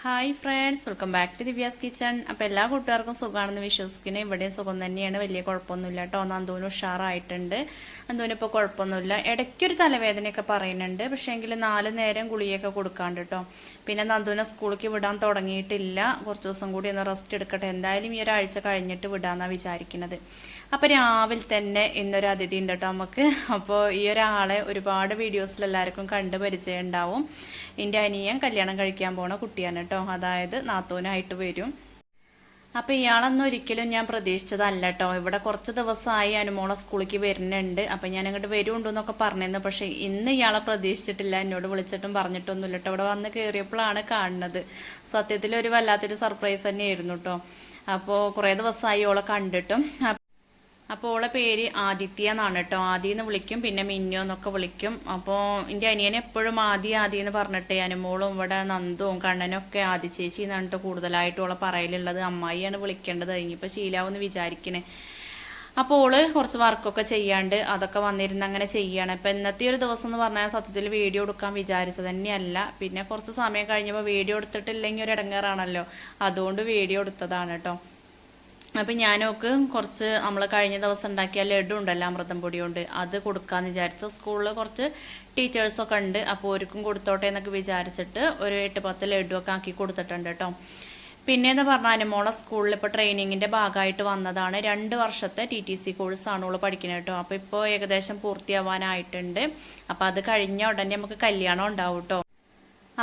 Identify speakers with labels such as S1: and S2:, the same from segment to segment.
S1: Hi friends welcome back to Divya's kitchen അപ്പോൾ എല്ലാ കൂട്ടുകാർക്കും സുഖമാണെന്ന് വിശ്വസിക്കുന്നു. ഇവിടെയും സുഖം തന്നെയാണ്. വലിയ കുഴപ്പമൊന്നുമില്ല കേട്ടോ. നന്ദൂന് ഉഷാറായിട്ടുണ്ട്. നന്ദൂന് ഇപ്പോൾ കുഴപ്പമൊന്നുമില്ല. ഇടയ്ക്കൊരു തലവേദനയൊക്കെ പറയുന്നുണ്ട്. പക്ഷേ എങ്കിൽ നാല് നേരം ഗുളിയൊക്കെ കൊടുക്കാണ്ട് കേട്ടോ. പിന്നെ നന്ദൂനെ സ്കൂളിലേക്ക് വിടാൻ തുടങ്ങിയിട്ടില്ല. കുറച്ച് ദിവസം കൂടി ഒന്ന് റെസ്റ്റ് എടുക്കട്ടെ. എന്തായാലും ഈ ഒരാഴ്ച കഴിഞ്ഞിട്ട് വിടാമെന്നാണ് വിചാരിക്കുന്നത്. അപ്പോൾ രാവിലെ തന്നെ ഇന്നൊരു അതിഥി ഉണ്ട് കേട്ടോ നമുക്ക്. അപ്പോൾ ഈ ഒരാളെ ഒരുപാട് വീഡിയോസിൽ എല്ലാവർക്കും കണ്ട് പരിചയം ഉണ്ടാവും. എന്റെ അനിയൻ കല്യാണം കഴിക്കാൻ പോണ കുട്ടിയാണ് കേട്ടോ അതായത് നാത്തൂനായിട്ട് വരും. അപ്പൊ ഇയാളൊന്നും ഒരിക്കലും ഞാൻ പ്രതീക്ഷിച്ചതല്ല കേട്ടോ ഇവിടെ കുറച്ച് ദിവസമായി അനുമോളെ സ്കൂളിലേക്ക് വരുന്നുണ്ട്. അപ്പൊ ഞാൻ അങ്ങോട്ട് വരുന്നുണ്ടെന്നൊക്കെ പറഞ്ഞിരുന്നു. പക്ഷേ ഇന്ന് ഇയാളെ പ്രതീക്ഷിച്ചിട്ടില്ല. എന്നോട് വിളിച്ചിട്ടും പറഞ്ഞിട്ടൊന്നുമില്ല കേട്ടോ ഇവിടെ വന്ന് കയറിയപ്പോഴാണ് കാണുന്നത്. സത്യത്തിൽ ഒരു വല്ലാത്തൊരു സർപ്രൈസ് തന്നെയായിരുന്നു കേട്ടോ അപ്പോൾ കുറേ ദിവസമായി ഓളെ കണ്ടിട്ടും. അപ്പോൾ ഓളെ പേര് ആദിത്യ എന്നാണ് കേട്ടോ. ആദി എന്ന് വിളിക്കും പിന്നെ മിന്നു എന്നൊക്കെ വിളിക്കും. അപ്പോൾ എന്റെ അനിയനെ എപ്പോഴും ആദി ആദി എന്ന് പറഞ്ഞിട്ട് അനുമോളും ഇവിടെ നന്ദുവും കണ്ണനും ഒക്കെ ആദി ചേച്ചി എന്നിട്ട് കൂടുതലായിട്ട് ഓളെ പറയലുള്ളത്. അമ്മായിയാണ് വിളിക്കേണ്ടത്. ഇനിയിപ്പോൾ ശീലാവെന്ന് വിചാരിക്കണേ. അപ്പോൾ ഓൾ കുറച്ച് വർക്കൊക്കെ ചെയ്യാണ്ട് അതൊക്കെ വന്നിരുന്ന് അങ്ങനെ ചെയ്യാണ്. അപ്പം ഇന്നത്തെ ഒരു ദിവസം എന്ന് പറഞ്ഞാൽ സത്യത്തിൽ വീഡിയോ എടുക്കാൻ വിചാരിച്ചത് തന്നെയല്ല. പിന്നെ കുറച്ച് സമയം കഴിഞ്ഞപ്പോൾ വീഡിയോ എടുത്തിട്ടില്ലെങ്കിൽ ഒരു ഇടങ്ങേറാണല്ലോ. അതുകൊണ്ട് വീഡിയോ എടുത്തതാണ് കേട്ടോ. അപ്പം ഞാനോക്ക് കുറച്ച് നമ്മൾ കഴിഞ്ഞ ദിവസം ഉണ്ടാക്കിയ ലഡു ഉണ്ടല്ലോ അമൃതം പൊടി കൊണ്ട് അത് കൊടുക്കാമെന്ന് വിചാരിച്ചു സ്കൂളിൽ കുറച്ച് ടീച്ചേഴ്സൊക്കെ ഉണ്ട്. അപ്പോൾ ഒരുക്കും കൊടുത്തോട്ടെ എന്നൊക്കെ വിചാരിച്ചിട്ട് ഒരു എട്ട് പത്ത് ലഡു ഒക്കെ ആക്കി കൊടുത്തിട്ടുണ്ട് കേട്ടോ പിന്നെയെന്ന് പറഞ്ഞാൽ മോളെ സ്കൂളിൽ ഇപ്പോൾ ട്രെയിനിങ്ങിന്റെ ഭാഗമായിട്ട് വന്നതാണ്. രണ്ട് വർഷത്തെ ടി ടി സി കോഴ്സാണ് അവൾ പഠിക്കുന്നത് കേട്ടോ അപ്പോൾ ഇപ്പോൾ ഏകദേശം പൂർത്തിയാവാനായിട്ടുണ്ട്. അപ്പോൾ അത് കഴിഞ്ഞ ഉടനെ നമുക്ക് കല്യാണം ഉണ്ടാവും കേട്ടോ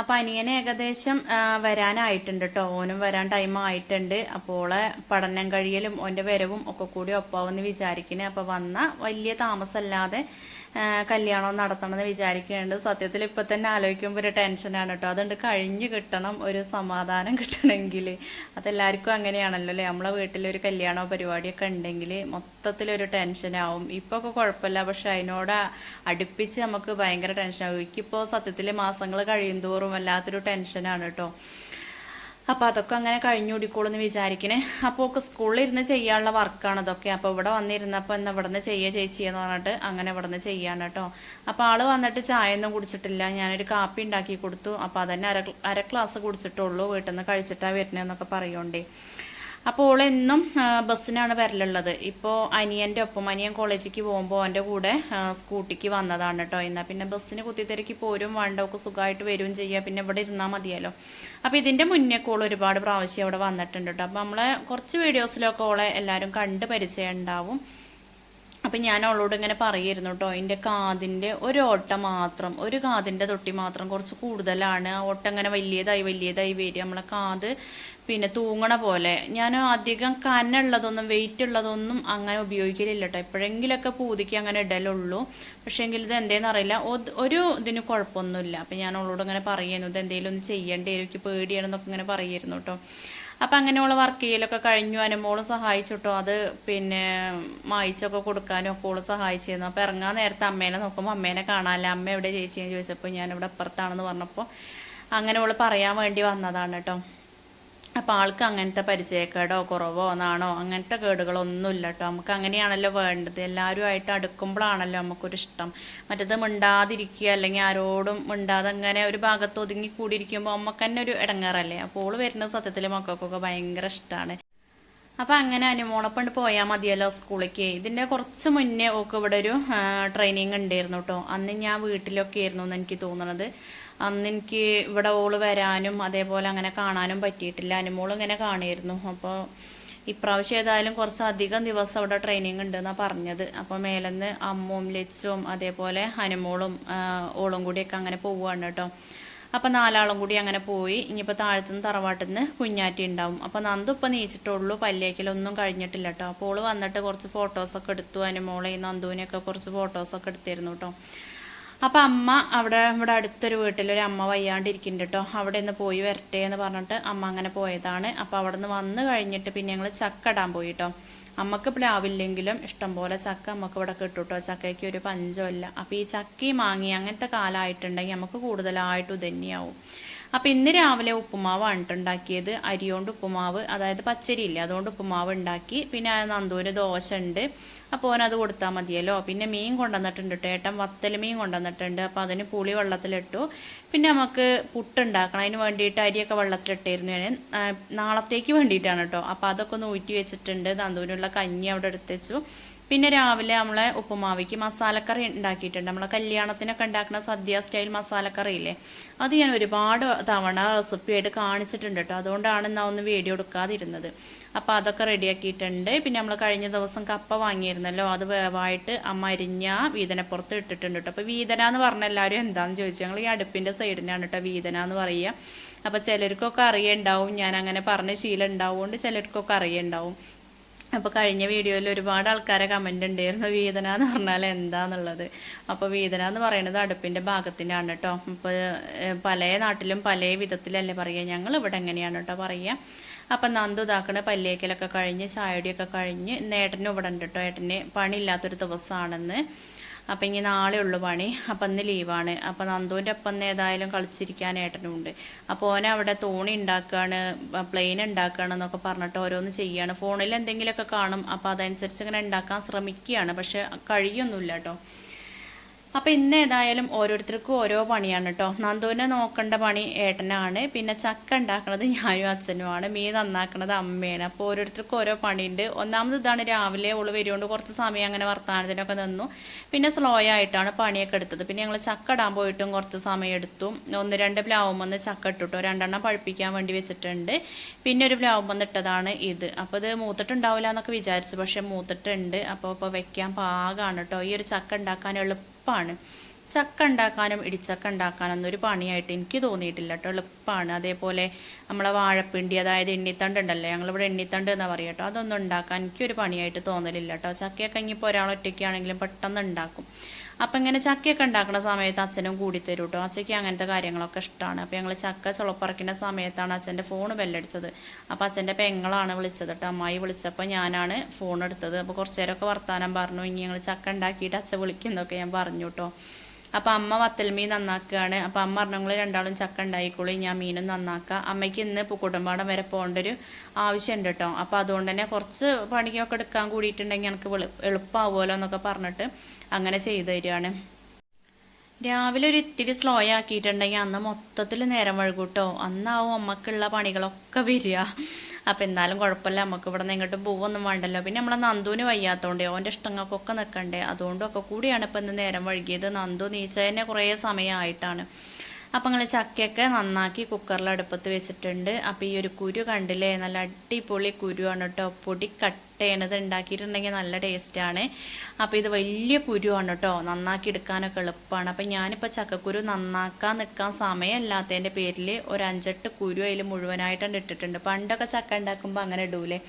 S1: അപ്പൊ അനിയന് ഏകദേശം വരാനായിട്ടുണ്ട് കേട്ടോ ഓനും വരാൻ ടൈം ആയിട്ടുണ്ട്. അപ്പോൾ പഠനം കഴിയലും ഓന്റെ വരവും ഒക്കെ കൂടി ഒപ്പാവെന്ന് വിചാരിക്കണേ. അപ്പൊ വന്ന വലിയ താമസമല്ലാതെ ആ, നടത്തണം എന്ന് വിചാരിക്കുന്നുണ്ട്. സത്യത്തിൽ ഇപ്പൊ തന്നെ ആലോചിക്കുമ്പോൾ ഒരു ടെൻഷനാണ് കേട്ടോ. അതുകൊണ്ട് കഴിഞ്ഞു കിട്ടണം ഒരു സമാധാനം കിട്ടണമെങ്കിൽ അതെല്ലാവർക്കും അങ്ങനെയാണല്ലോ അല്ലേ? നമ്മളെ വീട്ടിൽ ഒരു കല്യാണമോ പരിപാടിയൊക്കെ ഉണ്ടെങ്കിൽ മൊത്തത്തിലൊരു ടെൻഷനാവും ഇപ്പോൾ ഒക്കെ കുഴപ്പമില്ല പക്ഷെ അതിനോട് അടുപ്പിച്ച് നമുക്ക് ഭയങ്കര ടെൻഷനാവും എനിക്കിപ്പോൾ സത്യത്തിൽ മാസങ്ങൾ കഴിയുന്തോറും വല്ലാത്തൊരു ടെൻഷനാണ് കേട്ടോ. അപ്പോൾ അതൊക്കെ അങ്ങനെ കഴിഞ്ഞുകൂടിക്കോളൂ എന്ന് വിചാരിക്കണേ. അപ്പോൾ ഒക്കെ സ്കൂളിൽ ഇരുന്ന് ചെയ്യാനുള്ള വർക്കാണ് അതൊക്കെ അപ്പോൾ ഇവിടെ വന്നിരുന്നപ്പോൾ എന്നാ ഇവിടെ നിന്ന് ചെയ്യുക ചേച്ചി എന്ന് പറഞ്ഞിട്ട് അങ്ങനെ ഇവിടെ നിന്ന് ചെയ്യാണ് കേട്ടോ. അപ്പോൾ ആൾ വന്നിട്ട് ചായ ഒന്നും കുടിച്ചിട്ടില്ല. ഞാനൊരു കാപ്പി ഉണ്ടാക്കി കൊടുത്തു. അപ്പോൾ അതന്നെ അര അര ക്ലാസ് കുടിച്ചിട്ടുള്ളൂ. വീട്ടിൽ നിന്ന് കഴിച്ചിട്ടാണ് വരുന്നതെന്നൊക്കെ പറയുണ്ടേ. അപ്പോൾ ഓളെന്നും ബസ്സിനാണ് വരലുള്ളത്. ഇപ്പോൾ അനിയന്റെ ഒപ്പം അനിയൻ കോളേജിലേക്ക് പോകുമ്പോൾ അവന്റെ കൂടെ സ്കൂട്ടിക്ക് വന്നതാണ് കേട്ടോ എന്നാൽ പിന്നെ ബസ്സിന് കുത്തിത്തിരക്കി പോരും വേണ്ട ഒക്കെ സുഖമായിട്ട് വരും ചെയ്യുക പിന്നെ ഇവിടെ ഇരുന്നാൽ മതിയല്ലോ. അപ്പോൾ ഇതിന്റെ മുന്നേ കോൾ ഒരുപാട് പ്രാവശ്യം അവിടെ വന്നിട്ടുണ്ട് കേട്ടോ അപ്പോൾ നമ്മളെ കുറച്ച് വീഡിയോസിലൊക്കെ ഓളെ എല്ലാവരും കണ്ട് പരിചയം ഉണ്ടാവും അപ്പം ഞാൻ അവളോട് ഇങ്ങനെ പറയായിരുന്നു കേട്ടോ എന്റെ കാതിന്റെ ഒരു ഓട്ട മാത്രം ഒരു കാതിന്റെ തൊട്ടി മാത്രം കുറച്ച് കൂടുതലാണ്. ആ ഓട്ട ഇങ്ങനെ വലിയതായി വലിയതായി വരിക. നമ്മളെ കാത് പിന്നെ തൂങ്ങണ പോലെ. ഞാൻ അധികം കനുള്ളതൊന്നും വെയിറ്റ് ഉള്ളതൊന്നും അങ്ങനെ ഉപയോഗിക്കലില്ല കേട്ടോ. എപ്പോഴെങ്കിലൊക്കെ പൂതിക്ക് അങ്ങനെ ഇടലുള്ളൂ. പക്ഷേങ്കിൽ ഇത് എന്തേന്ന് അറിയില്ല. ഒരു ഇതിന് കുഴപ്പമൊന്നുമില്ല. അപ്പം ഞാൻ അവളോട് ഇങ്ങനെ പറയുന്നു ഇത് എന്തെങ്കിലും ഒന്ന് ചെയ്യേണ്ടി എനിക്ക് പേടിയാണെന്നൊക്കെ ഇങ്ങനെ പറയായിരുന്നു കേട്ടോ. അപ്പം അങ്ങനെയുള്ള വർക്ക് ചെയ്യലൊക്കെ കഴിഞ്ഞു. അനുമോൾ സഹായിച്ചിട്ടോ. അത് പിന്നെ മായിച്ചൊക്കെ കൊടുക്കാനും ഒക്കെ ഓൾ സഹായിച്ചിരുന്നു. അപ്പം ഇറങ്ങാൻ നേരത്തെ അമ്മേനെ നോക്കുമ്പോൾ അമ്മേനെ കാണാനില്ല. അമ്മ എവിടെ ചേച്ചി എന്ന് ചോദിച്ചപ്പോൾ ഞാൻ ഇവിടെ അപ്പുറത്താണെന്ന് പറഞ്ഞപ്പോൾ അങ്ങനെ ഓൾ പറയാൻ വേണ്ടി വന്നതാണ് കേട്ടോ അപ്പം ആൾക്ക് അങ്ങനത്തെ പരിചയക്കേടോ കുറവോ നാണോ അങ്ങനത്തെ കേടുകളൊന്നുമില്ല കേട്ടോ നമുക്ക് അങ്ങനെയാണല്ലോ വേണ്ടത്. എല്ലാവരുമായിട്ട് അടുക്കുമ്പോഴാണല്ലോ നമുക്കൊരു ഇഷ്ടം. മറ്റത് മിണ്ടാതിരിക്കുക അല്ലെങ്കിൽ ആരോടും മിണ്ടാതെ അങ്ങനെ ഒരു ഭാഗത്ത് ഒതുങ്ങി കൂടിയിരിക്കുമ്പോൾ നമുക്ക് തന്നെ ഒരു ഇടങ്ങാറല്ലേ. അപ്പോൾ ഓൾ വരുന്ന സത്യത്തിൽ മക്കൾക്കൊക്കെ ഭയങ്കര ഇഷ്ടമാണ് അപ്പം അങ്ങനെ അനുമോളപ്പണ്ട് പോയാൽ മതിയല്ലോ സ്കൂളിലേക്ക്. ഇതിന്റെ കുറച്ച് മുന്നേ ഒക്കെ ഇവിടെ ഒരു ട്രെയിനിങ് ഉണ്ടായിരുന്നു കേട്ടോ അന്ന് ഞാൻ വീട്ടിലൊക്കെ ആയിരുന്നു എന്ന് എനിക്ക് തോന്നുന്നത് അന്ന് എനിക്ക് ഇവിടെ ഓൾ വരാനും അതേപോലെ അങ്ങനെ കാണാനും പറ്റിയിട്ടില്ല. അനുമോൾ ഇങ്ങനെ കാണിയിരുന്നു. അപ്പോൾ ഇപ്രാവശ്യം ഏതായാലും കുറച്ച് അധികം ദിവസം അവിടെ ട്രെയിനിങ് ഉണ്ടെന്നാണ് പറഞ്ഞത്. അപ്പോൾ മേലെന്ന് അമ്മും ലച്ചും അതേപോലെ അനുമോളും ഓളും കൂടിയൊക്കെ അങ്ങനെ പോവുകയാണ് കേട്ടോ. അപ്പം നാലാളും കൂടി അങ്ങനെ പോയി. ഇനിയിപ്പോൾ താഴത്തുനിന്ന് തറവാട്ടിൽ നിന്ന് കുഞ്ഞാറ്റി ഉണ്ടാവും. അപ്പോൾ നന്ദു ഇപ്പം നീച്ചിട്ടുള്ളൂ. പല്ലേക്കലൊന്നും കഴിഞ്ഞിട്ടില്ല കേട്ടോ. അപ്പോൾ ഓൾ വന്നിട്ട് കുറച്ച് ഫോട്ടോസൊക്കെ എടുത്തു. അനുമോളെ നന്ദുവിനെയൊക്കെ കുറച്ച് ഫോട്ടോസൊക്കെ എടുത്തിരുന്നു കേട്ടോ. അപ്പം അമ്മ അവിടെ ഇവിടെ അടുത്തൊരു വീട്ടിലൊരു അമ്മ വയ്യാണ്ടിരിക്കുന്നുണ്ട് കേട്ടോ അവിടെ നിന്ന് പോയി വരട്ടെ എന്ന് പറഞ്ഞിട്ട് അമ്മ അങ്ങനെ പോയതാണ്. അപ്പോൾ അവിടെ നിന്ന് വന്ന് കഴിഞ്ഞിട്ട് പിന്നെ ഞങ്ങൾ ചക്ക ഇടാൻ പോയി കേട്ടോ അമ്മയ്ക്ക് പ്ലാവില്ലെങ്കിലും ഇഷ്ടംപോലെ ചക്ക നമുക്ക് ഇവിടെ കിട്ടും കേട്ടോ ചക്കയ്ക്ക് ഒരു പഞ്ചമല്ല അപ്പോൾ ഈ ചക്കയും മാങ്ങി അങ്ങനത്തെ കാലമായിട്ടുണ്ടെങ്കിൽ നമുക്ക് കൂടുതലായിട്ട് ഇതന്നെയാവും. അപ്പം ഇന്ന് രാവിലെ ഉപ്പുമാവാണ് ട്ടോ ഉണ്ടാക്കിയത് അരിയോണ്ട് ഉപ്പുമാവ് അതായത് പച്ചരി ഇല്ല അതുകൊണ്ട് ഉപ്പുമാവ് ഉണ്ടാക്കി. പിന്നെ നന്ദൂര് ദോശ ഉണ്ട്. അപ്പോൾ ഓനത് കൊടുത്താൽ മതിയല്ലോ. പിന്നെ മീൻ കൊണ്ടുവന്നിട്ടുണ്ട് കേട്ടോ ഏട്ടൻ വത്തൽ മീൻ കൊണ്ടുവന്നിട്ടുണ്ട്. അപ്പോൾ അതിന് പുളി വെള്ളത്തിലിട്ടു. പിന്നെ നമുക്ക് പുട്ടുണ്ടാക്കണം അതിന് വേണ്ടിയിട്ട് അരിയൊക്കെ വെള്ളത്തിലിട്ടായിരുന്നു ഞാൻ. നാളത്തേക്ക് വേണ്ടിയിട്ടാണ് കേട്ടോ അപ്പോൾ അതൊക്കെ ഒന്ന് ഊറ്റി വെച്ചിട്ടുണ്ട്. നന്ദൂരിനുള്ള കഞ്ഞി അവിടെ എടുത്തു പിന്നെ രാവിലെ നമ്മളെ ഉപ്പുമാവിക്ക് മസാലക്കറി ഉണ്ടാക്കിയിട്ടുണ്ട്. നമ്മളെ കല്യാണത്തിനൊക്കെ ഉണ്ടാക്കുന്ന സദ്യ സ്റ്റൈൽ മസാലക്കറി ഇല്ലേ അത് ഞാൻ ഒരുപാട് തവണ റെസിപ്പി ആയിട്ട് കാണിച്ചിട്ടുണ്ട് കേട്ടോ. അതുകൊണ്ടാണ് ഞാൻ ഒന്ന് വീഡിയോ എടുക്കാതിരുന്നത്. അപ്പോൾ അതൊക്കെ റെഡിയാക്കിയിട്ടുണ്ട്. പിന്നെ നമ്മൾ കഴിഞ്ഞ ദിവസം കപ്പ വാങ്ങിയിരുന്നല്ലോ. അത് വേവായിട്ട് അമ്മ അരിഞ്ഞ വീതനപ്പുറത്ത് ഇട്ടിട്ടുണ്ട് കേട്ടോ. അപ്പോൾ വീതന എന്ന് പറഞ്ഞ എല്ലാവരും എന്താണെന്ന് ചോദിച്ചു? ഞങ്ങൾ ഈ അടുപ്പിന്റെ സൈഡിനാണ് കേട്ടോ വീതന എന്ന് പറയുക. അപ്പോൾ ചിലർക്കൊക്കെ അറിയുണ്ടാവും. ഞാൻ അങ്ങനെ പറഞ്ഞ ശീലം ഉണ്ടാവുകൊണ്ട് ചിലർക്കൊക്കെ അറിയുണ്ടാവും. അപ്പോൾ കഴിഞ്ഞ വീഡിയോയിൽ ഒരുപാട് ആൾക്കാരെ കമന്റ് ഉണ്ടായിരുന്നു. വീതന എന്ന് പറഞ്ഞാൽ എന്താന്നുള്ളത്. അപ്പോൾ വീതന എന്ന് പറയുന്നത് അടുപ്പിന്റെ ഭാഗത്തിനാണ് കേട്ടോ അപ്പോൾ പല നാട്ടിലും പല വിധത്തിലല്ലേ പറയുക ഞങ്ങൾ ഇവിടെ എങ്ങനെയാണ് കേട്ടോ പറയുക അപ്പം നന്ദു ഇതാക്കണ പല്ലേക്കലൊക്കെ കഴിഞ്ഞ് ചായടിയൊക്കെ കഴിഞ്ഞ് ഇന്ന് ഏട്ടനും ഇവിടെ ഉണ്ട് കേട്ടോ ഏട്ടന് പണിയില്ലാത്തൊരു ദിവസമാണെന്ന്. അപ്പം ഇനി നാളെ ഉള്ളു പണി. അപ്പം ഇന്ന് ലീവാണ് അപ്പം നന്ദുവിന്റെ ഒപ്പം ഏതായാലും കളിച്ചിരിക്കാൻ ഏട്ടനുണ്ട് അപ്പോൾ ഓനെ അവിടെ തോണി ഉണ്ടാക്കുകയാണ് പ്ലെയിൻ ഉണ്ടാക്കുകയാണ് എന്നൊക്കെ പറഞ്ഞിട്ട് ഓരോന്ന് ചെയ്യാണ്. ഫോണിൽ എന്തെങ്കിലുമൊക്കെ കാണും. അപ്പോൾ അതനുസരിച്ച് ഇങ്ങനെ ഉണ്ടാക്കാൻ ശ്രമിക്കുകയാണ്. പക്ഷെ കഴിയൊന്നുമില്ല കേട്ടോ. അപ്പം ഇന്ന് ഏതായാലും ഓരോരുത്തർക്കും ഓരോ പണിയാണ് കേട്ടോ നന്ദുവിനെ നോക്കേണ്ട പണി ഏട്ടനാണ്. പിന്നെ ചക്ക ഉണ്ടാക്കുന്നത് ഞാനും അച്ഛനുമാണ് മീൻ നന്നാക്കുന്നത് അമ്മയാണ്. അപ്പോൾ ഓരോരുത്തർക്കും ഓരോ പണിയുണ്ട്. ഒന്നാമത് ഇതാണ് രാവിലെ ഓൾ വരുകൊണ്ട് കുറച്ച് സമയം അങ്ങനെ വർത്തമാനത്തിനൊക്കെ നിന്നു. പിന്നെ സ്ലോ ആയിട്ടാണ് പണിയൊക്കെ എടുത്തത്. പിന്നെ ഞങ്ങൾ ചക്ക ഇടാൻ പോയിട്ടും കുറച്ച് സമയം എടുത്തു. ഒന്ന് രണ്ട് പ്ലാവും വന്ന് ചക്ക ഇട്ടിട്ടോ രണ്ടെണ്ണം പഴുപ്പിക്കാൻ വേണ്ടി വെച്ചിട്ടുണ്ട്. പിന്നെ ഒരു പ്ലാവും വന്ന് ഇട്ടതാണ് ഇത്. അപ്പോൾ ഇത് മൂത്തിട്ടുണ്ടാവില്ല എന്നൊക്കെ വിചാരിച്ചു. പക്ഷേ മൂത്തിട്ടുണ്ട്. അപ്പോൾ ഇപ്പോൾ വെക്കാൻ പാകമാണ് കേട്ടോ ഈ ഒരു ചക്ക ഉണ്ടാക്കാൻ എളുപ്പമാണ് ചക്ക ഉണ്ടാക്കാനും ഇടിച്ചക്ക ഉണ്ടാക്കാനൊന്നും ഒരു പണിയായിട്ട് എനിക്ക് തോന്നിയിട്ടില്ല കേട്ടോ. എളുപ്പമാണ് അതേപോലെ നമ്മളെ വാഴപ്പിണ്ടി അതായത് എണ്ണിത്തണ്ട് ഉണ്ടല്ലോ? ഞങ്ങളിവിടെ എണ്ണിത്തണ്ട് എന്നാ പറയുക കേട്ടോ. അതൊന്നും ഉണ്ടാക്കാൻ എനിക്കൊരു പണിയായിട്ട് തോന്നലില്ല കേട്ടോ. ചക്കയൊക്കെ ഇനിയിപ്പോൾ ഒരാൾ ഒറ്റയ്ക്കാണെങ്കിലും പെട്ടെന്ന് ഉണ്ടാക്കും. അപ്പം ഇങ്ങനെ ചക്കയൊക്കെ ഉണ്ടാക്കുന്ന സമയത്ത് അച്ഛനും കൂടി തരും കേട്ടോ അച്ഛയ്ക്ക് അങ്ങനത്തെ കാര്യങ്ങളൊക്കെ ഇഷ്ടമാണ് അപ്പോൾ ഞങ്ങൾ ചക്ക ചുളപ്പറക്കുന്ന സമയത്താണ് അച്ഛന്റെ ഫോൺ ബെല്ലടിച്ചത് അപ്പോൾ അച്ഛന്റെ പെങ്ങളാണ് വിളിച്ചത് കേട്ടോ അമ്മായി വിളിച്ചപ്പോൾ ഞാനാണ് ഫോൺ എടുത്തത്. അപ്പോൾ കുറച്ച് നേരമൊക്കെ വർത്താനം പറഞ്ഞു. ഇനി ഞങ്ങൾ ചക്ക ഉണ്ടാക്കിയിട്ട് അച്ഛൻ വിളിക്കുന്നതൊക്കെ ഞാൻ പറഞ്ഞു കേട്ടോ അപ്പം അമ്മ വത്തൽ മീൻ നന്നാക്കുകയാണ് അപ്പം അമ്മ പറഞ്ഞങ്ങൾ രണ്ടാളും ചക്ക ഉണ്ടായിക്കോളി ഞാൻ മീനും നന്നാക്കുക അമ്മയ്ക്ക് ഇന്ന് പൂക്കുട്ടമ്പാടം വരെ പോകേണ്ട ഒരു ആവശ്യമുണ്ട് കേട്ടോ. അപ്പം അതുകൊണ്ട് തന്നെ കുറച്ച് പണിയൊക്കെ എടുക്കാൻ കൂടിയിട്ടുണ്ടെങ്കിൽ എനിക്ക് എളുപ്പമാവുമല്ലോ എന്നൊക്കെ പറഞ്ഞിട്ട് അങ്ങനെ ചെയ്തു തരികയാണ്. രാവിലെ ഒരു ഇത്തിരി സ്ലോ ആക്കിയിട്ടുണ്ടെങ്കിൽ അന്ന് മൊത്തത്തിൽ നേരം വഴുകൂട്ടോ അന്നാവും അമ്മക്കുള്ള പണികളൊക്കെ വരിക. അപ്പം എന്നാലും കുഴപ്പമില്ല നമുക്ക് ഇവിടെ നിന്ന് എങ്ങോട്ടും പോവൊന്നും വേണ്ടല്ലോ. പിന്നെ നമ്മളെ നന്ദുവിന് വയ്യാത്തതുകൊണ്ട് ഓന്റെ ഇഷ്ടങ്ങൾക്കൊക്കെ നിൽക്കണ്ടേ അതുകൊണ്ടൊക്കെ കൂടിയാണ് ഇപ്പം ഇന്ന് നേരം വഴുകിയത് നന്ദു നീച്ച തന്നെ കുറേ സമയമായിട്ടാണ് അപ്പം നിങ്ങൾ ചക്കയൊക്കെ നന്നാക്കി കുക്കറിൽ അടുപ്പത്ത് വെച്ചിട്ടുണ്ട്. അപ്പോൾ ഈ ഒരു കുരു കണ്ടില്ലേ? നല്ല അടിപൊളി കുരുവാണ് കേട്ടോ പൊടി കട്ട് ചെയ്യണത് ഉണ്ടാക്കിയിട്ടുണ്ടെങ്കിൽ നല്ല ടേസ്റ്റാണ് അപ്പോൾ ഇത് വലിയ കുരുവാണ് കേട്ടോ നന്നാക്കി എടുക്കാനൊക്കെ എളുപ്പമാണ് അപ്പം ഞാനിപ്പോൾ ചക്കക്കുരു നന്നാക്കാൻ നിൽക്കാൻ സമയമില്ലാത്തതിന്റെ പേരിൽ ഒരു അഞ്ചെട്ട് കുരു അതിൽ മുഴുവനായിട്ടാണ് ഇട്ടിട്ടുണ്ട്. പണ്ടൊക്കെ ചക്ക ഉണ്ടാക്കുമ്പോൾ അങ്ങനെ ഇടൂലേ.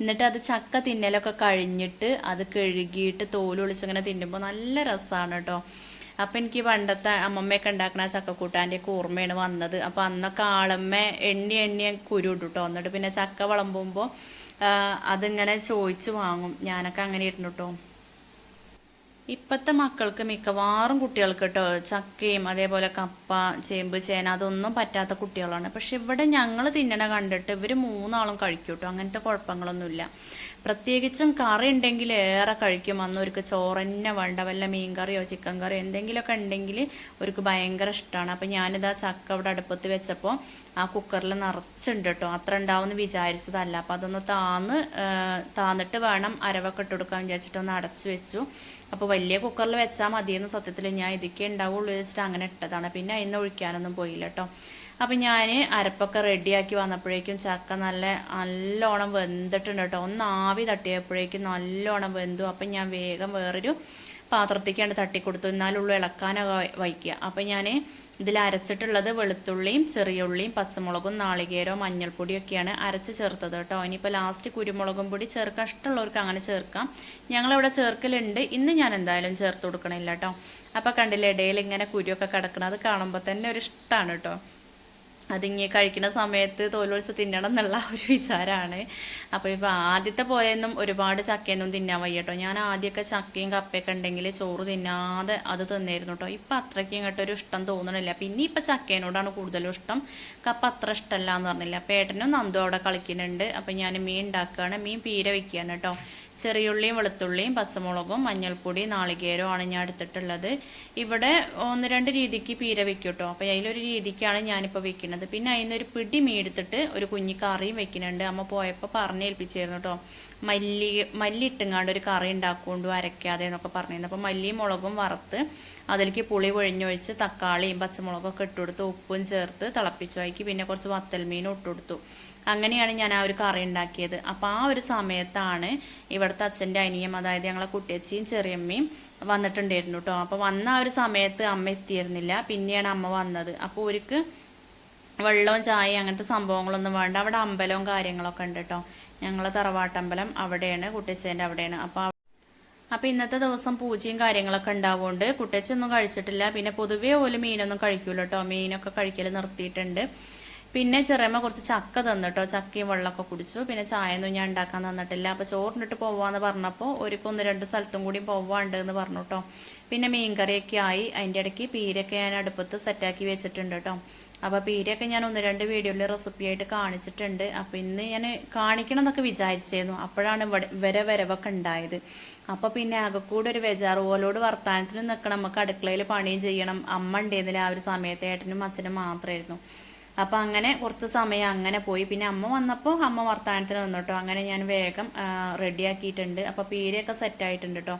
S1: എന്നിട്ട് അത് ചക്ക തിന്നലൊക്കെ കഴിഞ്ഞിട്ട് അത് കഴുകിയിട്ട് തോലൊളിച്ചിങ്ങനെ തിന്നുമ്പോൾ നല്ല രസമാണ് കേട്ടോ അപ്പം എനിക്ക് പണ്ടത്തെ അമ്മമ്മയൊക്കെ ഉണ്ടാക്കുന്ന ചക്കക്കൂട്ടാന്റെ ഒക്കെ ഓർമ്മയാണ് വന്നത്. അപ്പം അന്നൊക്കെ ആളമ്മ എണ്ണി എണ്ണി കുരു കേട്ടോ എന്നിട്ട് പിന്നെ ചക്ക വിളമ്പുമ്പോൾ അതിങ്ങനെ ചോദിച്ച് വാങ്ങും. ഞാനൊക്കെ അങ്ങനെ ഇരുന്നു കേട്ടോ ഇപ്പോഴത്തെ മക്കൾക്ക് മിക്കവാറും കുട്ടികൾക്ക് കേട്ടോ ചക്കയും അതേപോലെ കപ്പ ചേമ്പ് ചേന അതൊന്നും പറ്റാത്ത കുട്ടികളാണ്. പക്ഷെ ഇവിടെ ഞങ്ങൾ തിന്നണ കണ്ടിട്ട് ഇവർ മൂന്നാളും കഴിക്കും കേട്ടോ അങ്ങനത്തെ കുഴപ്പങ്ങളൊന്നുമില്ല. പ്രത്യേകിച്ചും കറി ഉണ്ടെങ്കിൽ ഏറെ കഴിക്കും. അന്ന് ചോറ് ചോറന്നെ വേണ്ട. വല്ല മീൻ കറിയോ ചിക്കൻ കറിയോ എന്തെങ്കിലുമൊക്കെ ഉണ്ടെങ്കിൽ ഒരുക്ക് ഭയങ്കര ഇഷ്ടമാണ് അപ്പം ഞാനിതാ ചക്ക അവിടെ അടുപ്പത്ത് വെച്ചപ്പോൾ ആ കുക്കറിൽ നിറച്ചുണ്ട് കേട്ടോ അത്ര ഉണ്ടാവുമെന്ന് വിചാരിച്ചതല്ല. അപ്പം അതൊന്ന് താന്ന് താന്നിട്ട് വേണം അരവൊക്കെ ഇട്ട് കൊടുക്കാൻ വിചാരിച്ചിട്ട് ഒന്ന് അടച്ചു വെച്ചു. അപ്പോൾ വലിയ കുക്കറിൽ വെച്ചാൽ മതിയെന്ന് സത്യത്തിൽ ഞാൻ ഇതൊക്കെ ഉണ്ടാവുള്ളൂ വെച്ചിട്ട് അങ്ങനെ ഇട്ടതാണ്. പിന്നെ അതിന് ഒഴിക്കാനൊന്നും പോയില്ല കേട്ടോ അപ്പം ഞാൻ അരപ്പൊക്കെ റെഡിയാക്കി വന്നപ്പോഴേക്കും ചക്ക നല്ല നല്ലോണം വെന്തിട്ടുണ്ട് കേട്ടോ. ഒന്ന് ആവി തട്ടിയപ്പോഴേക്കും നല്ലോണം വെന്തു. അപ്പം ഞാൻ വേഗം വേറൊരു പാത്രത്തേക്കാണ് തട്ടിക്കൊടുത്തു. എന്നാലുള്ളൂ ഇളക്കാനൊക്കെ വയ്ക്കുക. അപ്പം ഞാൻ ഇതിൽ അരച്ചിട്ടുള്ളത് വെളുത്തുള്ളിയും ചെറിയ ഉള്ളിയും പച്ചമുളകും നാളികേരവും മഞ്ഞൾപ്പൊടിയൊക്കെയാണ് അരച്ച് ചേർത്തത് കേട്ടോ. ഇനിയിപ്പോൾ ലാസ്റ്റ് കുരുമുളകും പൊടി ചേർക്കാൻ ഇഷ്ടമുള്ളവർക്ക് അങ്ങനെ ചേർക്കാം. ഞങ്ങളിവിടെ ചേർക്കലുണ്ട്. ഇന്ന് ഞാൻ എന്തായാലും ചേർത്ത് കൊടുക്കണില്ല കേട്ടോ. അപ്പോൾ കണ്ടില്ലേ ഇടയിൽ ഇങ്ങനെ കുരുവൊക്കെ കിടക്കണം അത് കാണുമ്പോൾ തന്നെ ഒരു ഇഷ്ടമാണ് കേട്ടോ. അതിങ്ങി കഴിക്കുന്ന സമയത്ത് തോലൊളിച്ച് തിന്നണം എന്നുള്ള ഒരു വിചാരമാണ് അപ്പോൾ ഇപ്പോൾ ആദ്യത്തെ പോലെയൊന്നും ഒരുപാട് ചക്കയൊന്നും തിന്നാൻ വയ്യ കേട്ടോ ഞാൻ ആദ്യമൊക്കെ ചക്കയും കപ്പയൊക്കെ ഉണ്ടെങ്കിൽ ചോറ് തിന്നാതെ അത് തിന്നായിരുന്നു കേട്ടോ ഇപ്പം അത്രയ്ക്ക് ഇങ്ങോട്ടൊരു ഇഷ്ടം തോന്നണില്ല. പിന്നെ ഇപ്പം ചക്കേനോടാണ് കൂടുതലും ഇഷ്ടം. കപ്പ അത്ര ഇഷ്ടമല്ല എന്ന് പറഞ്ഞില്ല. പേട്ടനും നന്ദു അവിടെ കളിക്കുന്നുണ്ട്. അപ്പം ഞാൻ മീൻ ഉണ്ടാക്കുകയാണ്. മീൻ പീര വയ്ക്കുകയാണ് കേട്ടോ ചെറിയുള്ളിയും വെളുത്തുള്ളിയും പച്ചമുളകും മഞ്ഞൾപ്പൊടി നാളികേരവും ആണ് ഞാൻ എടുത്തിട്ടുള്ളത്. ഇവിടെ ഒന്ന് രണ്ട് രീതിക്ക് പീര വെക്കും കേട്ടോ അപ്പോൾ അതിലൊരു രീതിക്കാണ് ഞാനിപ്പോൾ വെക്കുന്നത് പിന്നെ അതിനൊരു പിടി മീടുത്തിട്ട് ഒരു കുഞ്ഞി കറിയും വെക്കുന്നുണ്ട്. അമ്മ പോയപ്പോൾ പറഞ്ഞേൽപ്പിച്ചായിരുന്നു കേട്ടോ മല്ലി മല്ലി ഇട്ടുങ്ങാണ്ട് ഒരു കറി ഉണ്ടാക്കുകൊണ്ട് അരയ്ക്കാതെ എന്നൊക്കെ പറഞ്ഞിരുന്നു. അപ്പോൾ മല്ലിയും മുളകും വറുത്ത് അതിലേക്ക് പുളി പൊഴിഞ്ഞൊഴിച്ച് തക്കാളിയും പച്ചമുളകൊക്കെ ഇട്ടുകൊടുത്ത് ഉപ്പും ചേർത്ത് തിളപ്പിച്ചു. പിന്നെ കുറച്ച് വത്തൽമീനും ഇട്ടുകൊടുത്തു അങ്ങനെയാണ് ഞാൻ ആ ഒരു കറി ഉണ്ടാക്കിയത്. അപ്പോൾ ആ ഒരു സമയത്താണ് ഇവിടുത്തെ അച്ഛന്റെ അനിയം അതായത് ഞങ്ങളെ കുട്ടിയച്ചിയും ചെറിയമ്മയും വന്നിട്ടുണ്ടായിരുന്നു കേട്ടോ അപ്പോൾ വന്ന ആ ഒരു സമയത്ത് അമ്മ എത്തിയിരുന്നില്ല. പിന്നെയാണ് അമ്മ വന്നത്. അപ്പോൾ ഒരിക്ക് വെള്ളവും ചായ അങ്ങനത്തെ സംഭവങ്ങളൊന്നും വേണ്ട. അവിടെ അമ്പലവും കാര്യങ്ങളൊക്കെ ഉണ്ട് കേട്ടോ ഞങ്ങൾ തറവാട്ടമ്പലം അവിടെയാണ് കുട്ടിച്ചേന്റെ അവിടെയാണ്. അപ്പോൾ അപ്പോൾ ഇന്നത്തെ ദിവസം പൂജയും കാര്യങ്ങളൊക്കെ ഉണ്ടാവുകൊണ്ട് കുട്ടിച്ചൊന്നും കഴിച്ചിട്ടില്ല. പിന്നെ പൊതുവേ പോലും മീനൊന്നും കഴിക്കൂല കേട്ടോ മീനൊക്കെ കഴിക്കൽ നിർത്തിയിട്ടുണ്ട്. പിന്നെ ചെറിയമ്മ കുറച്ച് ചക്ക തന്നിട്ടോ ചക്കയും വെള്ളമൊക്കെ കുടിച്ചു. പിന്നെ ചായയൊന്നും ഞാൻ ഉണ്ടാക്കാൻ തന്നിട്ടില്ല. അപ്പോൾ ചോറിനിട്ട് പോവാന്ന് പറഞ്ഞപ്പോൾ ഒരു ഒന്ന് രണ്ട് സ്ഥലത്തും കൂടി പോവാണ്ട് എന്ന് പറഞ്ഞു കേട്ടോ പിന്നെ മീൻകറിയൊക്കെ ആയി. അതിന്റെ ഇടയ്ക്ക് പീരൊക്കെ ഞാൻ അടുപ്പത്ത് സെറ്റാക്കി വെച്ചിട്ടുണ്ട് കേട്ടോ അപ്പോൾ പീരൊക്കെ ഞാൻ ഒന്ന് രണ്ട് വീഡിയോയിൽ റെസിപ്പി ആയിട്ട് കാണിച്ചിട്ടുണ്ട്. അപ്പോൾ ഇന്ന് ഞാൻ കാണിക്കണം എന്നൊക്കെ വിചാരിച്ചിരുന്നു അപ്പോഴാണ് വര വരവൊക്കെ ഉണ്ടായത്. അപ്പോൾ പിന്നെ ആകെക്കൂടെ ഒരു വെജാറ് പോലോട് വർത്താനത്തിന് നിൽക്കണം നമുക്ക് അടുക്കളയിൽ പണിയും ചെയ്യണം. അമ്മ ഉണ്ടായിരുന്നില്ല ആ ഒരു സമയത്ത് ഏട്ടനും അച്ഛനും മാത്രമായിരുന്നു അപ്പോൾ അങ്ങനെ കുറച്ച് സമയം അങ്ങനെ പോയി. പിന്നെ അമ്മ വന്നപ്പോൾ അമ്മ വർത്തമാനത്തിന് വന്നു കേട്ടോ അങ്ങനെ ഞാൻ വേഗം റെഡിയാക്കിയിട്ടുണ്ട്. അപ്പോൾ പീരയൊക്കെ സെറ്റായിട്ടുണ്ട് കേട്ടോ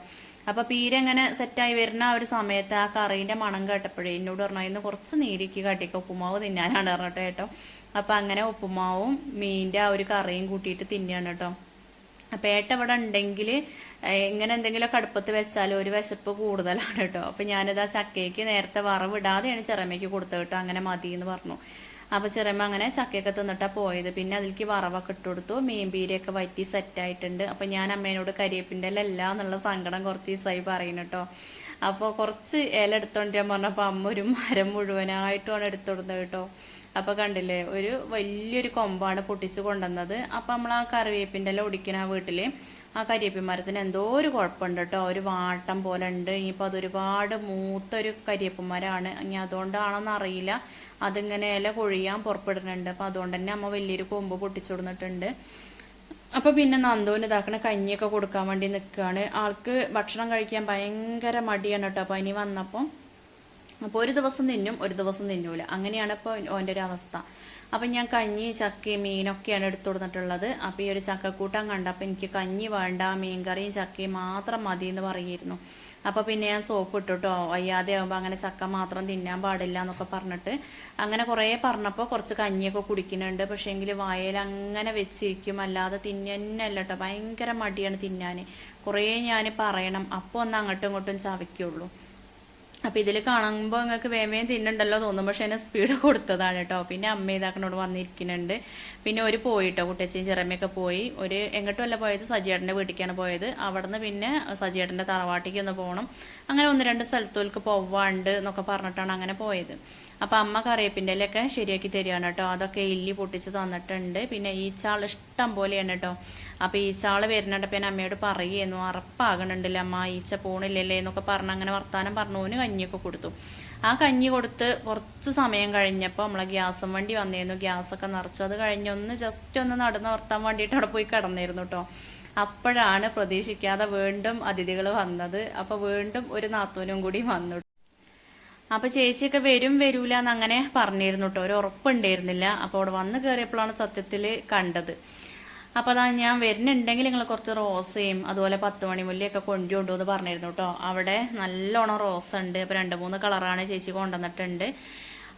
S1: അപ്പോൾ പീര അങ്ങനെ സെറ്റായി വരുന്ന ആ ഒരു സമയത്ത് ആ കറീന്റെ മണം കേട്ടപ്പോഴേ എന്നോട് പറഞ്ഞു ഇന്ന് കുറച്ച് നീരിക്ക് കട്ടിക്ക്. ഉപ്പുമാവ് തിന്നാനാണ് പറഞ്ഞിട്ട് കേട്ടോ അപ്പോൾ അങ്ങനെ ഉപ്പുമാവും മീനിന്റെ ആ ഒരു കറിയും കൂട്ടിയിട്ട് തിന്നാണ് കേട്ടോ അപ്പോൾ ഏട്ട ഇവിടെ ഉണ്ടെങ്കിൽ ഇങ്ങനെ എന്തെങ്കിലും അടുപ്പത്ത് വെച്ചാൽ ഒരു വിശപ്പ് കൂടുതലാണ് കേട്ടോ അപ്പോൾ ഞാനിത് ആ ചക്കയ്ക്ക് നേരത്തെ വറവിടാതെയാണ് ചിറമയ്ക്ക് കൊടുത്തത് കേട്ടോ അങ്ങനെ മതി എന്ന് പറഞ്ഞു. അപ്പോൾ ചെറിയമ്മ അങ്ങനെ ചക്കയൊക്കെ തിന്നിട്ടാണ് പോയത്. പിന്നെ അതിലേക്ക് വറവൊക്കെ ഇട്ട് കൊടുത്തു. മീൻ പീരയൊക്കെ വറ്റി സെറ്റായിട്ടുണ്ട് അപ്പോൾ ഞാൻ അമ്മേനോട് കരിയേപ്പിന്റെ എല്ലാം എന്നുള്ള സങ്കടം കുറച്ച് ദിവസമായി പറയുന്നു കേട്ടോ അപ്പോൾ കുറച്ച് ഇല എടുത്തോണ്ട് ഞാൻ പറഞ്ഞപ്പോൾ അമ്മ ഒരു മരം മുഴുവനായിട്ടുമാണ് എടുത്തോടുന്നത് കേട്ടോ അപ്പോൾ കണ്ടില്ലേ ഒരു വലിയൊരു കൊമ്പാണ് പൊട്ടിച്ച് കൊണ്ടുവന്നത്. അപ്പോൾ നമ്മൾ ആ കറിവേപ്പിന്റെ എല്ലാം ഒടിക്കണ ആ വീട്ടിൽ ആ കരിയേപ്പിൻ മരത്തിന് എന്തോ ഒരു കുഴപ്പമുണ്ട് കേട്ടോ ഒരു വാട്ടം പോലെ ഉണ്ട്. ഇനിയിപ്പോൾ അതൊരുപാട് മൂത്തൊരു കരിയേപ്പ് മരമാണ് ഇനി അതുകൊണ്ടാണെന്ന് അറിയില്ല. അതിങ്ങനെ ഇല കൊഴിയാൻ പുറപ്പെടുന്നുണ്ട്. അപ്പോൾ അതുകൊണ്ട് തന്നെ അമ്മ വലിയൊരു കൊമ്പ് പൊട്ടിച്ചുകൊടുന്നിട്ടുണ്ട് അപ്പോൾ പിന്നെ നന്ദുവിന് ഇതാക്കണ കഞ്ഞിയൊക്കെ കൊടുക്കാൻ വേണ്ടി നിൽക്കുകയാണ്. ആൾക്ക് ഭക്ഷണം കഴിക്കാൻ ഭയങ്കര മടിയാണ് കേട്ടോ. അപ്പോൾ ഇനി വന്നപ്പോൾ അപ്പോൾ ഒരു ദിവസം തിന്നും ഒരു ദിവസം തിന്നൂല. അങ്ങനെയാണ് ഇപ്പോൾ ഓന്റെ ഒരു അവസ്ഥ. അപ്പം ഞാൻ കഞ്ഞി ചക്കയും മീനൊക്കെയാണ് എടുത്തു കൊടുത്തിട്ടുള്ളത്. അപ്പോൾ ഈ ഒരു ചക്കക്കൂട്ടം കണ്ടപ്പോൾ എനിക്ക് കഞ്ഞി വേണ്ട മീൻകറിയും ചക്കയും മാത്രം മതി എന്ന് പറയുമായിരുന്നു. അപ്പോൾ പിന്നെ ഞാൻ സോപ്പ് ഇട്ടു കേട്ടോ വയ്യാതെ ആകുമ്പോൾ അങ്ങനെ ചക്ക മാത്രം തിന്നാൻ പാടില്ല എന്നൊക്കെ പറഞ്ഞിട്ട് അങ്ങനെ കുറേ പറഞ്ഞപ്പോൾ കുറച്ച് കഞ്ഞിയൊക്കെ കുടിക്കുന്നുണ്ട്. പക്ഷേ എങ്കിൽ വായയിൽ അങ്ങനെ വെച്ചിരിക്കും. അല്ലാതെ തിന്നല്ല കേട്ടോ ഭയങ്കര മടിയാണ് തിന്നാൻ കുറേ ഞാൻ പറയണം. അപ്പോൾ ഒന്ന് അങ്ങോട്ടും ഇങ്ങോട്ടും ചവയ്ക്കുള്ളൂ. അപ്പോൾ ഇതിൽ കാണുമ്പോൾ നിങ്ങൾക്ക് വേമയും തിന്നുണ്ടല്ലോ തോന്നും. പക്ഷേ എന്നെ സ്പീഡ് കൊടുത്തതാണ് കേട്ടോ പിന്നെ അമ്മ ഇതാക്കണോട് വന്നിരിക്കുന്നുണ്ട് പിന്നെ ഒരു പോയിട്ടോ കുട്ടിയച്ചയും ചിറമ്മയൊക്കെ പോയി. ഒരു എങ്ങോട്ടുമല്ല പോയത് സജിയേട്ടന്റെ വീട്ടിലേക്കാണ് പോയത്. അവിടെ നിന്ന് പിന്നെ സജിയേട്ടന്റെ തറവാട്ടിക്ക് ഒന്ന് പോകണം അങ്ങനെ ഒന്ന് രണ്ട് സ്ഥലത്തോൽക്ക് പോവാണ്ട് എന്നൊക്കെ പറഞ്ഞിട്ടാണ് അങ്ങനെ പോയത്. അപ്പോൾ അമ്മ കറിവേപ്പിന്റെ ശരിയാക്കി തരികയാണ് കേട്ടോ. അതൊക്കെ ഇല്ലി പൊട്ടിച്ച് തന്നിട്ടുണ്ട്. പിന്നെ ഈ ചാൾ ഇഷ്ടം പോലെയാണ് കേട്ടോ. ഈ ചാൾ വരുന്നുണ്ടപ്പോൾ ഞാൻ അമ്മയോട് പറയുന്നു അറപ്പാകണുണ്ടല്ലോ അമ്മ ഈച്ച പോണില്ലല്ലേ എന്നൊക്കെ പറഞ്ഞ് അങ്ങനെ വർത്താനം പറഞ്ഞു. കഞ്ഞിയൊക്കെ കൊടുത്തു. ആ കഞ്ഞി കൊടുത്ത് കുറച്ച് സമയം കഴിഞ്ഞപ്പോൾ നമ്മളെ ഗ്യാസും വണ്ടി വന്നിരുന്നു. ഗ്യാസൊക്കെ നിറച്ചു. അത് കഴിഞ്ഞ് ഒന്ന് ജസ്റ്റ് ഒന്ന് നടന്ന് വർത്താൻ വേണ്ടിയിട്ട് അവിടെ പോയി കിടന്നിരുന്നു കേട്ടോ. അപ്പോഴാണ് പ്രതീക്ഷിക്കാതെ വീണ്ടും അതിഥികൾ വന്നത്. അപ്പോൾ വീണ്ടും ഒരു നാത്തൂനും കൂടി വന്നു. അപ്പോൾ ചേച്ചിയൊക്കെ വരും വരൂല എന്ന് അങ്ങനെ പറഞ്ഞിരുന്നു കേട്ടോ ഒരു ഉറപ്പുണ്ടായിരുന്നില്ല. അപ്പോൾ അവിടെ വന്ന് കയറിയപ്പോഴാണ് സത്യത്തിൽ കണ്ടത്. അപ്പോൾ അതാ ഞാൻ വരുന്നുണ്ടെങ്കിൽ നിങ്ങൾ കുറച്ച് റോസയും അതുപോലെ പത്ത് മണി മുല്ലയൊക്കെ കൊണ്ടുകൊണ്ടു എന്ന് പറഞ്ഞിരുന്നു കേട്ടോ അവിടെ നല്ലോണം റോസ് ഉണ്ട്. അപ്പോൾ രണ്ട് മൂന്ന് കളറാണ് ചേച്ചി കൊണ്ടുവന്നിട്ടുണ്ട്.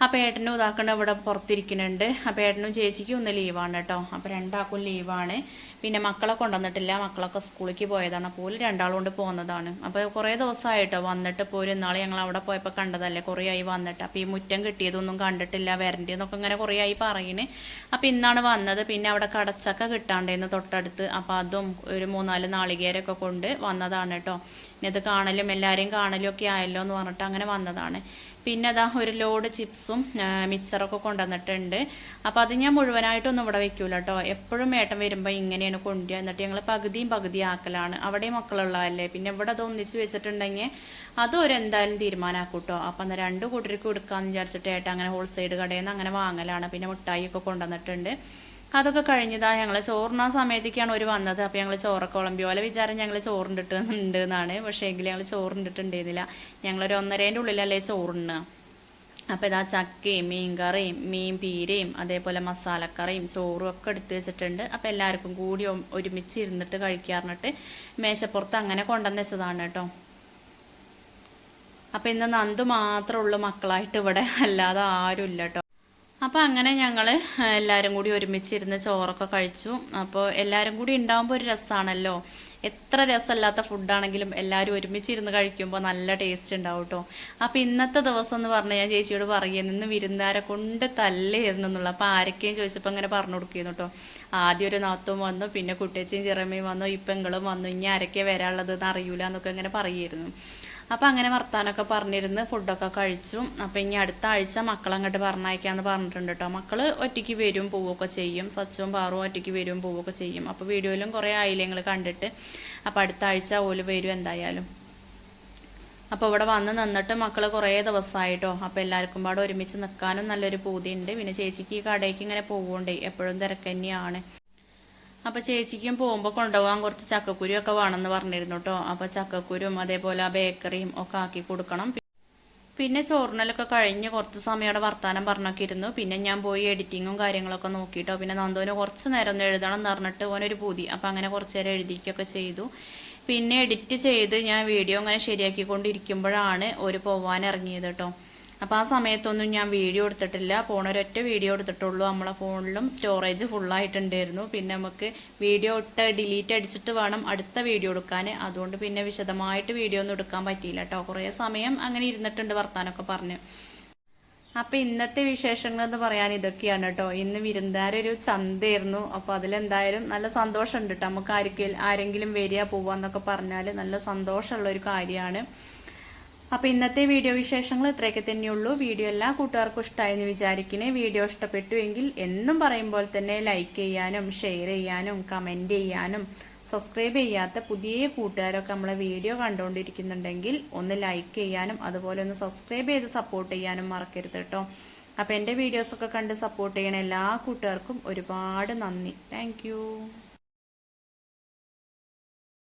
S1: അപ്പോൾ ഏട്ടനും ഇതാക്കണ ഇവിടെ പുറത്തിരിക്കുന്നുണ്ട്. അപ്പോൾ ഏട്ടനും ചേച്ചിക്കും ഒന്ന് ലീവാണ് കേട്ടോ അപ്പോൾ രണ്ടാൾക്കും ലീവാണ് പിന്നെ മക്കളെ കൊണ്ടുവന്നിട്ടില്ല. മക്കളൊക്കെ സ്കൂളിലേക്ക് പോയതാണ്. അപ്പോൾ രണ്ടാളും കൊണ്ട് പോകുന്നതാണ്. അപ്പോൾ കുറേ ദിവസമായിട്ടോ വന്നിട്ട് ഇപ്പോൾ ഒരു നാൾ ഞങ്ങൾ അവിടെ പോയപ്പോൾ കണ്ടതല്ലേ? കുറേ ആയി വന്നിട്ട്. അപ്പോൾ ഈ മുറ്റം കിട്ടിയതൊന്നും കണ്ടിട്ടില്ല. വരണ്ടേന്നൊക്കെ ഇങ്ങനെ കുറേ ആയി പറയുന്നത് അപ്പോൾ ഇന്നാണ് വന്നത്. പിന്നെ അവിടെ കടച്ചക്ക കിട്ടാണ്ടായിരുന്നു തൊട്ടടുത്ത്. അപ്പോൾ അതും ഒരു മൂന്നാൽ നാളികേരൊക്കെ കൊണ്ട് വന്നതാണ് കേട്ടോ ഇനി അത് കാണലും എല്ലാവരെയും കാണലും ഒക്കെ ആയല്ലോ എന്ന് പറഞ്ഞിട്ട് അങ്ങനെ വന്നതാണ്. പിന്നെ അതാ ഒരു ലോഡ് ചിപ്സും മിക്സറൊക്കെ കൊണ്ടുവന്നിട്ടുണ്ട്. അപ്പോൾ അത് ഞാൻ മുഴുവനായിട്ടൊന്നും ഇവിടെ വെക്കൂല കേട്ടോ എപ്പോഴും ഏട്ടൻ വരുമ്പോൾ ഇങ്ങനെയാണ് കൊണ്ടുവരിക. എന്നിട്ട് ഞങ്ങൾ പകുതിയും പകുതി ആക്കലാണ്. അവിടെ മക്കളുള്ളതല്ലേ. പിന്നെ ഇവിടെ അത് ഒന്നിച്ച് വെച്ചിട്ടുണ്ടെങ്കിൽ അതും ഒരു എന്തായാലും തീരുമാനമാക്കും കേട്ടോ അപ്പം എന്നാൽ രണ്ട് കൂട്ടർക്ക് കൊടുക്കാമെന്ന് വിചാരിച്ചിട്ട് ഏട്ടൻ അങ്ങനെ ഹോൾസെയിൽ കടയിൽ നിന്ന് അങ്ങനെ വാങ്ങലാണ്. പിന്നെ മിഠായി ഒക്കെ കൊണ്ടുവന്നിട്ടുണ്ട്. അതൊക്കെ കഴിഞ്ഞതാ. ഞങ്ങൾ ചോറിനാ സമയത്തേക്കാണ് ഒരു വന്നത്. അപ്പോൾ ഞങ്ങൾ ചോറൊക്കെ വിളമ്പി പോലെ വിചാരം ഞങ്ങൾ ചോറിണ്ടിട്ടുണ്ട് എന്നാണ് പക്ഷേ എങ്കിൽ ഞങ്ങൾ ചോറിണ്ടിട്ടുണ്ടായിരുന്നില്ല. ഞങ്ങളൊരു ഒന്നരേന്റെ ഉള്ളിലല്ലേ ചോറിന് അപ്പോൾ ഇതാ ചക്കയും മീൻകറിയും മീൻ പീരയും അതേപോലെ മസാലക്കറിയും ചോറും ഒക്കെ എടുത്ത് വെച്ചിട്ടുണ്ട്. അപ്പോൾ എല്ലാവർക്കും കൂടി ഒരുമിച്ച് ഇരുന്നിട്ട് കഴിക്കാറിഞ്ഞിട്ട് മേശപ്പുറത്ത് അങ്ങനെ കൊണ്ടുവന്ന് വെച്ചതാണ് കേട്ടോ. അപ്പോൾ ഇന്ന് നന്ദു മാത്രമേ മക്കളായിട്ട് ഇവിടെ. അല്ലാതെ ആരും കേട്ടോ. അപ്പോൾ അങ്ങനെ ഞങ്ങൾ എല്ലാവരും കൂടി ഒരുമിച്ചിരുന്ന് ചോറൊക്കെ കഴിച്ചു. അപ്പോൾ എല്ലാവരും കൂടി ഉണ്ടാകുമ്പോൾ ഒരു രസമാണല്ലോ എത്ര രസമല്ലാത്ത ഫുഡാണെങ്കിലും എല്ലാവരും ഒരുമിച്ചിരുന്ന് കഴിക്കുമ്പോൾ നല്ല ടേസ്റ്റ് ഉണ്ടാവും കേട്ടോ അപ്പോൾ ഇന്നത്തെ ദിവസം എന്ന് പറഞ്ഞാൽ ഞാൻ ചേച്ചിയോട് പറയുന്നത് ഇന്ന് വിരുന്നുകാരെ കൊണ്ട് തല്ലായിരുന്നു എന്നുള്ള. അപ്പോൾ ആരൊക്കെയും ചോദിച്ചപ്പോൾ അങ്ങനെ പറഞ്ഞു കൊടുക്കുന്നു കേട്ടോ ആദ്യം ഒരു നാത്തും വന്നു പിന്നെ കുട്ടിയച്ചയും ചിറമയും വന്നു ഇപ്പം ഇങ്ങളും വന്നു. ഇനി ആരൊക്കെയാണ് വരാനുള്ളത് എന്ന് അറിയൂല എന്നൊക്കെ ഇങ്ങനെ പറയായിരുന്നു അപ്പം അങ്ങനെ വർത്താനൊക്കെ പറഞ്ഞിരുന്ന് ഫുഡൊക്കെ കഴിച്ചു. അപ്പം ഇനി അടുത്ത ആഴ്ച മക്കളങ്ങോട്ട് പറഞ്ഞയക്കാന്ന് പറഞ്ഞിട്ടുണ്ട് കേട്ടോ മക്കൾ ഒറ്റയ്ക്ക് വരും പോവുകയൊക്കെ ചെയ്യും. സച്ചും പാറും ഒറ്റയ്ക്ക് വരും പോവുകയൊക്കെ ചെയ്യും. അപ്പോൾ വീഡിയോയിലും കുറേ ആയില്ലേ നിങ്ങൾ കണ്ടിട്ട് അപ്പോൾ അടുത്ത ആഴ്ച ഓൽ വരും എന്തായാലും. അപ്പോൾ ഇവിടെ വന്ന് നിന്നിട്ട് മക്കൾ കുറേ ദിവസമായിട്ടോ അപ്പോൾ എല്ലാവർക്കും പാടെ ഒരുമിച്ച് നിൽക്കാനും നല്ലൊരു പൂതിയുണ്ട്. പിന്നെ ചേച്ചിക്ക് ഈ കടയ്ക്ക് ഇങ്ങനെ പോകുകൊണ്ടേ എപ്പോഴും തിരക്ക് തന്നെയാണ്. അപ്പോൾ ചേച്ചിക്കും പോകുമ്പോൾ കൊണ്ടുപോകാൻ കുറച്ച് ചക്കക്കുരും ഒക്കെ വേണമെന്ന് പറഞ്ഞിരുന്നു കേട്ടോ അപ്പോൾ ചക്കക്കുരും അതേപോലെ ആ ബേക്കറിയും ഒക്കെ ആക്കി കൊടുക്കണം. പിന്നെ ചോറിനലൊക്കെ കഴിഞ്ഞ് കുറച്ച് സമയം വർത്താനം പറഞ്ഞൊക്കെ ഇരുന്നു. പിന്നെ ഞാൻ പോയി എഡിറ്റിങ്ങും കാര്യങ്ങളൊക്കെ നോക്കിയിട്ടോ പിന്നെ നന്ദോന് കുറച്ച് നേരം ഒന്ന് എഴുതണം എന്ന് പറഞ്ഞിട്ട് ഓനൊരു പൂതി. അപ്പം അങ്ങനെ കുറച്ച് നേരം എഴുതിക്കൊക്കെ ചെയ്തു. പിന്നെ എഡിറ്റ് ചെയ്ത് ഞാൻ വീഡിയോ അങ്ങനെ ശരിയാക്കിക്കൊണ്ടിരിക്കുമ്പോഴാണ് ഒരു പോവാൻ ഇറങ്ങിയത് കേട്ടോ അപ്പോൾ ആ സമയത്തൊന്നും ഞാൻ വീഡിയോ എടുത്തിട്ടില്ല. പോണൊരൊറ്റ വീഡിയോ എടുത്തിട്ടുള്ളൂ. നമ്മളെ ഫോണിലും സ്റ്റോറേജ് ഫുള്ളായിട്ടുണ്ടായിരുന്നു പിന്നെ നമുക്ക് വീഡിയോ ഇട്ട് ഡിലീറ്റ് അടിച്ചിട്ട് വേണം അടുത്ത വീഡിയോ എടുക്കാൻ. അതുകൊണ്ട് പിന്നെ വിശദമായിട്ട് വീഡിയോ ഒന്നും എടുക്കാൻ പറ്റിയില്ല കേട്ടോ. കുറേ സമയം അങ്ങനെ ഇരുന്നിട്ടുണ്ട് വർത്താനൊക്കെ പറഞ്ഞ്. അപ്പോൾ ഇന്നത്തെ വിശേഷങ്ങൾ എന്ന് പറയാൻ ഇതൊക്കെയാണ് കേട്ടോ. ഇന്ന് വിരുന്നുകാരൊരു ചന്തയായിരുന്നു. അപ്പോൾ അതിലെന്തായാലും നല്ല സന്തോഷമുണ്ട് കേട്ടോ. നമുക്ക് ആർക്കെങ്കിലും ആരെങ്കിലും വരിക പോവാന്നൊക്കെ പറഞ്ഞാൽ നല്ല സന്തോഷമുള്ള ഒരു കാര്യമാണ്. അപ്പൊ ഇന്നത്തെ വീഡിയോ വിശേഷങ്ങൾ ഇത്രയൊക്കെ തന്നെയുള്ളൂ വീഡിയോ എല്ലാ കൂട്ടുകാർക്കും ഇഷ്ടമായെന്ന് വിചാരിക്കണേ വീഡിയോ ഇഷ്ടപ്പെട്ടുവെങ്കിൽ എന്നും പറയുമ്പോൾ തന്നെ ലൈക്ക് ചെയ്യാനും ഷെയർ ചെയ്യാനും കമന്റ് ചെയ്യാനും സബ്സ്ക്രൈബ് ചെയ്യാത്ത പുതിയ കൂട്ടുകാരൊക്കെ നമ്മളെ വീഡിയോ കണ്ടുകൊണ്ടിരിക്കുന്നുണ്ടെങ്കിൽ ഒന്ന് ലൈക്ക് ചെയ്യാനും അതുപോലെ ഒന്ന് സബ്സ്ക്രൈബ് ചെയ്ത് സപ്പോർട്ട് ചെയ്യാനും മറക്കരുത് കേട്ടോ. അപ്പോൾ എന്റെ വീഡിയോസൊക്കെ കണ്ട് സപ്പോർട്ട് ചെയ്യണ എല്ലാ കൂട്ടുകാർക്കും ഒരുപാട് നന്ദി. താങ്ക്